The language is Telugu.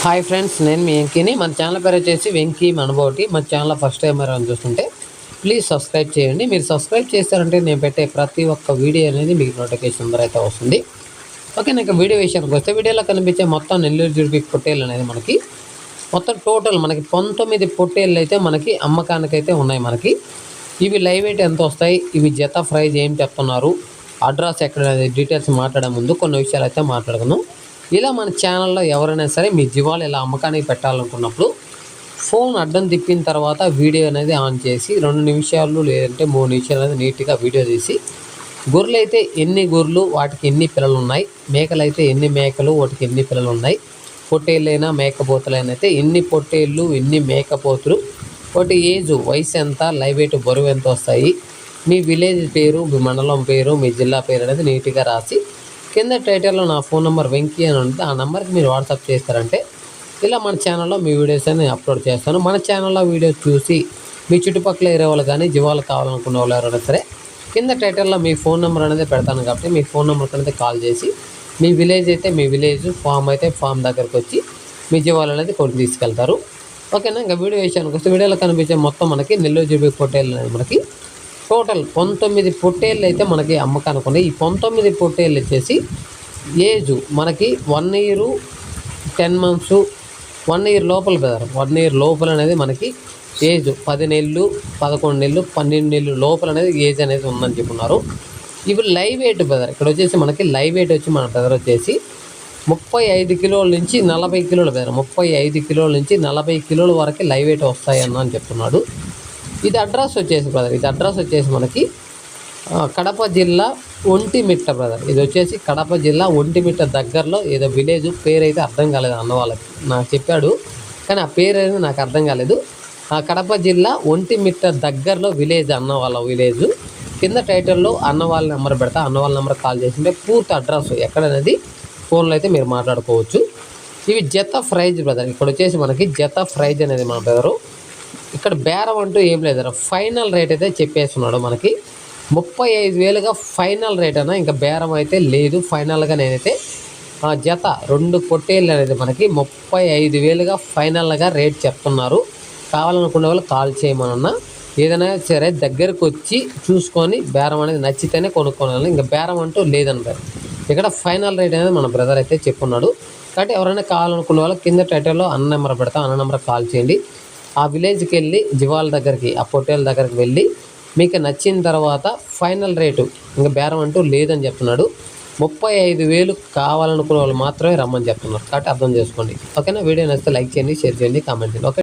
హాయ్ ఫ్రెండ్స్ నేను మీ వెంకీని. మన ఛానల్ పేరు వచ్చేసి వెంకీ మనబోటి. మన ఛానల్ ఫస్ట్ టైం అని చూస్తుంటే ప్లీజ్ సబ్స్క్రైబ్ చేయండి. మీరు సబ్స్క్రైబ్ చేస్తారంటే నేను పెట్టే ప్రతి ఒక్క వీడియో అనేది మీకు నోటిఫికేషన్ ద్వారా అయితే వస్తుంది. ఓకే నాకు వీడియో విషయానికి వస్తే వీడియోలో కనిపించే మొత్తం నెల్లూరు జుడిపి పొట్టేలు అనేది మనకి మొత్తం టోటల్ మనకి పంతొమ్మిది పొట్టేళ్ళు అయితే మనకి అమ్మకానికైతే ఉన్నాయి మనకి. ఇవి లైవ్ ఎయిట్ ఎంత వస్తాయి? ఇవి జత ప్రైజ్ ఏం చెప్తున్నారు? అడ్రస్ ఎక్కడ డీటెయిల్స్ మాట్లాడే ముందు కొన్ని విషయాలు అయితే మాట్లాడుకుందాం. ఇలా మన ఛానల్లో ఎవరైనా సరే మీ జీవాలు ఇలా అమ్మకానికి పెట్టాలనుకున్నప్పుడు ఫోన్ అడ్డం తిప్పిన తర్వాత వీడియో అనేది ఆన్ చేసి రెండు నిమిషాలు లేదంటే మూడు నిమిషాలు అనేది నీట్గా వీడియో తీసి గొర్రెలు అయితే ఎన్ని గొర్రెలు వాటికి ఎన్ని పిల్లలు ఉన్నాయి మేకలు అయితే ఎన్ని మేకలు వాటికి ఎన్ని పిల్లలు ఉన్నాయి పొట్టేళ్ళైనా మేకపోతలైనా అయితే ఎన్ని పొట్టేళ్ళు ఎన్ని మేకపోతులు వాటి ఏజ్ వయసు ఎంత లైవ్ వెయిట్ బరువు ఎంత వస్తాయి మీ విలేజ్ పేరు మీ మండలం పేరు మీ జిల్లా పేరు అనేది నీట్గా రాసి కింద టైటిల్లో నా ఫోన్ నెంబర్ వెంకీ అని ఉంటుంది ఆ నెంబర్కి మీరు వాట్సాప్ చేస్తారంటే ఇలా మన ఛానల్లో మీ వీడియోస్ అని అప్లోడ్ చేస్తాను. మన ఛానల్లో వీడియోస్ చూసి మీ చుట్టుపక్కల ఏరే వాళ్ళు కానీ జీవాలు కావాలనుకున్న వాళ్ళు ఎవరైనా సరే కింద టైటిల్లో మీ ఫోన్ నెంబర్ అనేది పెడతాను కాబట్టి మీ ఫోన్ నెంబర్కి అనేది కాల్ చేసి మీ విలేజ్ అయితే మీ విలేజ్ ఫామ్ అయితే ఫామ్ దగ్గరకు వచ్చి మీ జీవాలు అనేది కొట్టి తీసుకెళ్తారు. ఓకేనా? ఇంకా వీడియో విషయానికి వస్తే వీడియోలో కనిపించే మొత్తం మనకి నెల్లూరు జీబీ పొట్టేళ్ళు అనేది మనకి టోటల్ పంతొమ్మిది పొట్టేళ్ళు అయితే మనకి అమ్మకానికి ఉన్నాయి ఈ పంతొమ్మిది పొట్టేళ్ళు వచ్చేసి ఏజ్ మనకి one year ten months one year లోపల బెదర్ వన్ ఇయర్ లోపల అనేది మనకి ఏజ్. పది నెలలు పదకొండు నెలలు పన్నెండు నెలలు లోపల అనేది ఏజ్ అనేది ఉందని చెప్పున్నారు. ఇవి లైవ్ వెయిట్ బెదర్ ఇక్కడ వచ్చేసి మనకి లైవ్ వెయిట్ వచ్చి మన బెదర్ వచ్చేసి ముప్పై ఐదు కిలోల నుంచి నలభై కిలోల బెదర్ ముప్పై ఐదు కిలోల నుంచి నలభై కిలోల వరకు లైవ్ వెయిట్ వస్తాయన్న అని చెప్తున్నాడు. ఇది అడ్రస్ వచ్చేసి బ్రదర్ ఇది అడ్రస్ వచ్చేసి మనకి కడప జిల్లా ఒంటిమిట్ట బ్రదర్ ఇది వచ్చేసి కడప జిల్లా ఒంటిమిట్ట దగ్గరలో ఏదో విలేజ్ పేరు అయితే అర్థం కాలేదు అన్న వాళ్ళకి నాకు చెప్పాడు కానీ ఆ పేరు అనేది నాకు అర్థం కాలేదు. ఆ కడప జిల్లా ఒంటిమిట్ట దగ్గరలో విలేజ్ అన్న వాళ్ళ విలేజ్ కింద టైటిల్లో అన్న వాళ్ళ నెంబర్ పెడతా అన్న వాళ్ళ నెంబర్ కాల్ చేసింటే పూర్తి అడ్రస్ ఎక్కడనేది ఫోన్లో అయితే మీరు మాట్లాడుకోవచ్చు. ఇవి జత ఫ్రైజ్ బ్రదర్ ఇక్కడ వచ్చేసి మనకి జత ఫ్రైజ్ అనేది మన బ్రదరు ఇక్కడ బేరం అంటూ ఏం లేదు ఫైనల్ రేట్ అయితే చెప్పేస్తున్నాడు మనకి. ముప్పై ఐదు వేలుగా ఫైనల్ రేట్ అన్న ఇంకా బేరం అయితే లేదు. ఫైనల్గా నేనైతే ఆ జత రెండు పొట్టేళ్ళు అనేది మనకి ముప్పై ఐదు వేలుగా ఫైనల్గా రేట్ చెప్తున్నారు. కావాలనుకునే వాళ్ళు కాల్ చేయమనన్నా. ఏదైనా సరే దగ్గరకు వచ్చి చూసుకొని బేరం అనేది నచ్చితేనే కొనుక్కోవాలి ఇంకా బేరం అంటూ లేదన్నారు ఇక్కడ ఫైనల్ రేట్ అనేది మన బ్రదర్ అయితే చెప్పున్నాడు. కాబట్టి ఎవరైనా కావాలనుకునే వాళ్ళు కింద టైటిల్లో అన్న నెంబర్ పెడతాం అన్న నెంబర్ కాల్ చేయండి. ఆ విలేజ్కి వెళ్ళి జివాల దగ్గరికి ఆ పొట్టేల దగ్గరికి వెళ్ళి మీకు నచ్చిన తర్వాత ఫైనల్ రేటు ఇంకా బేరం అంటూ లేదని చెప్తున్నాడు. ముప్పై ఐదు వేలు కావాలనుకునే వాళ్ళు మాత్రమే రమ్మని చెప్తున్నారు. కాబట్టి అర్థం చేసుకోండి. ఓకేనా? వీడియో నచ్చితే లైక్ చేయండి షేర్ చేయండి కామెంట్ చేయండి. ఓకే?